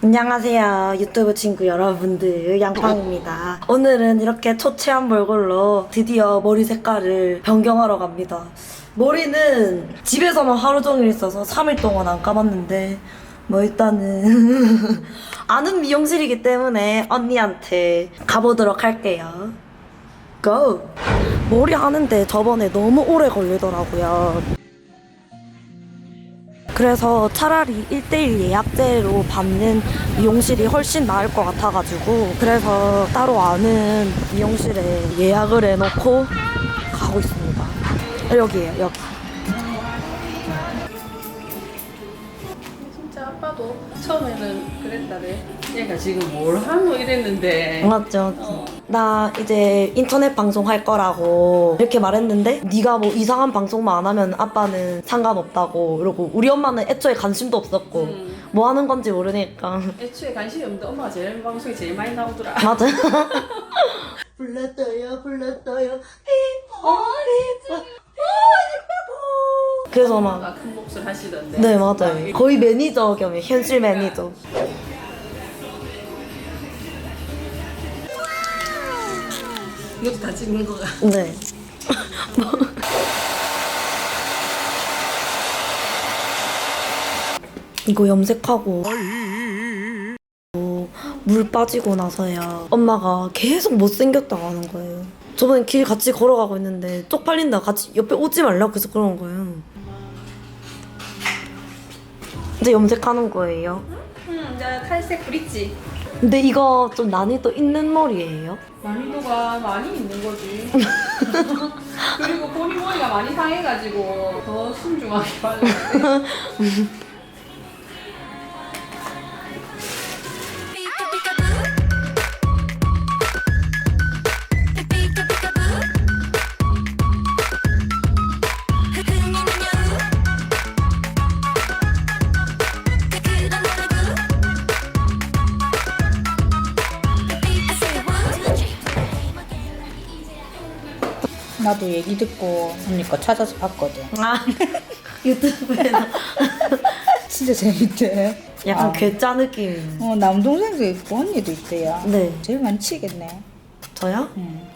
안녕하세요 유튜브 친구 여러분들. 양팡입니다. 오늘은 이렇게 초췌한 몰골로 드디어 머리 색깔을 변경하러 갑니다. 머리는 집에서만 하루 종일 있어서 3일 동안 안 감았는데 뭐 일단은 아는 미용실이기 때문에 언니한테 가보도록 할게요. 고! 머리 하는데 저번에 너무 오래 걸리더라고요 그래서 차라리 1대1 예약제로 받는 미용실이 훨씬 나을 것 같아가지고 그래서 따로 아는 미용실에 예약을 해놓고 가고 있습니다. 여기에요, 여기. 진짜 아빠도 처음에는 그랬다래. 얘가 지금 뭘 하노 이랬는데. 맞죠? 나 이제 인터넷 방송 할 거라고 이렇게 말했는데 네가 뭐 이상한 방송만 안 하면 아빠는 상관없다고 이러고 우리 엄마는 애초에 관심도 없었고 음. 뭐 하는 건지 모르니까 애초에 관심이 없는데 엄마가 제일 방송에 제일 많이 나오더라. 맞아. 불렀어요, 불렀어요. 휘어리자. 그래서 막, 큰 몫을 하시던데. 네, 맞아요. 거의 매니저 겸 현실 매니저. 이것도 다 찍는 거가. 네. 이거 염색하고 물 빠지고 나서야 엄마가 계속 못생겼다고 하는 거예요. 저번에 길 같이 걸어가고 있는데 쪽팔린다 같이 옆에 오지 말라고 계속 그러는 거예요. 이제 염색하는 거예요. 응, 이제 탈색 브릿지. 근데 이거 좀 난이도 있는 머리예요. 난이도가 많이 있는 거지. 그리고 본인 머리가 많이 상해가지고 더 신중하게 발라야 돼. 나도 얘기 듣고 언니 거 찾아서 봤거든. 아 유튜브에서 진짜 재밌대. 약간 아. 괴짜 느낌. 어 남동생도 있고 언니도 있대요. 네. 제일 많이 치겠네. 저요? 응.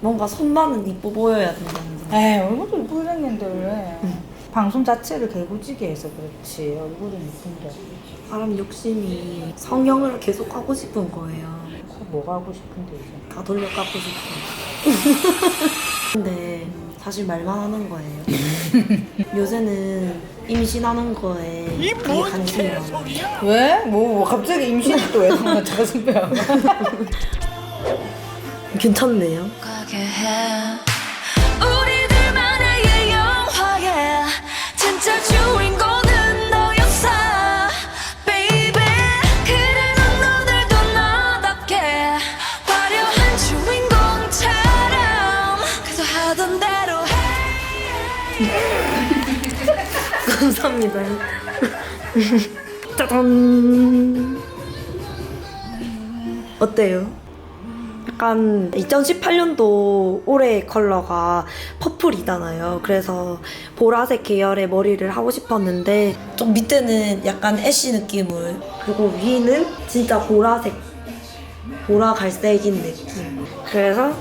뭔가 손만은 이뻐 보여야 된다는 거. 에이 얼굴도 이쁘게 생겼는데 왜? 방송 자체를 개구지게 해서 그렇지 얼굴은 이쁜데 사람 욕심이 성형을 계속 하고 싶은 거예요. 그거 뭐가 하고 싶은데 이제 다 돌려 깎고 싶어. 근데 사실 말만 하는 거예요. 요새는 임신하는 거에 되게 관심이 많아요. 왜? 뭐, 뭐 갑자기 임신이 또왜 생각 자승배야 괜찮네요. 가게 해 감사합니다. 짜잔. 어때요? 약간 2018년도 올해 컬러가 퍼플이잖아요. 그래서 보라색 계열의 머리를 하고 싶었는데 좀 밑에는 약간 애쉬 느낌을 그리고 위는 진짜 보라색 보라 갈색인 느낌. 그래서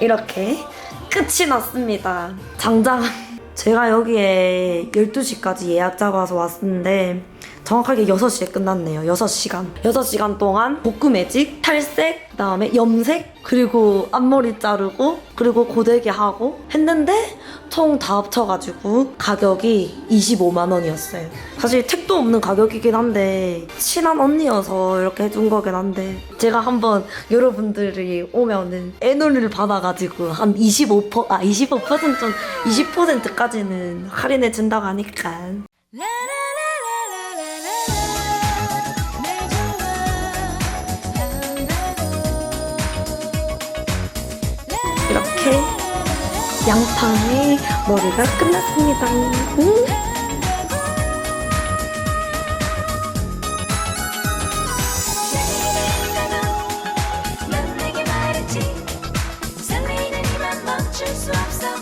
이렇게 끝이 났습니다. 장장 제가 여기에 12시까지 예약 잡아서 왔는데 정확하게 6시에 끝났네요. 6시간. 6시간 동안 볶음 매직, 탈색, 그다음에 염색, 그리고 앞머리 자르고 그리고 고데기 하고 했는데 총 다 합쳐가지고 가격이 25만 원이었어요. 사실 택도 없는 가격이긴 한데 친한 언니여서 이렇게 해준 거긴 한데 제가 한번 여러분들이 오면은 애놀이를 받아가지고 한 25%, 아 25%좀 20%까지는 할인해 준다고 하니까 이렇게 양팡의 머리가 끝났습니다. 음.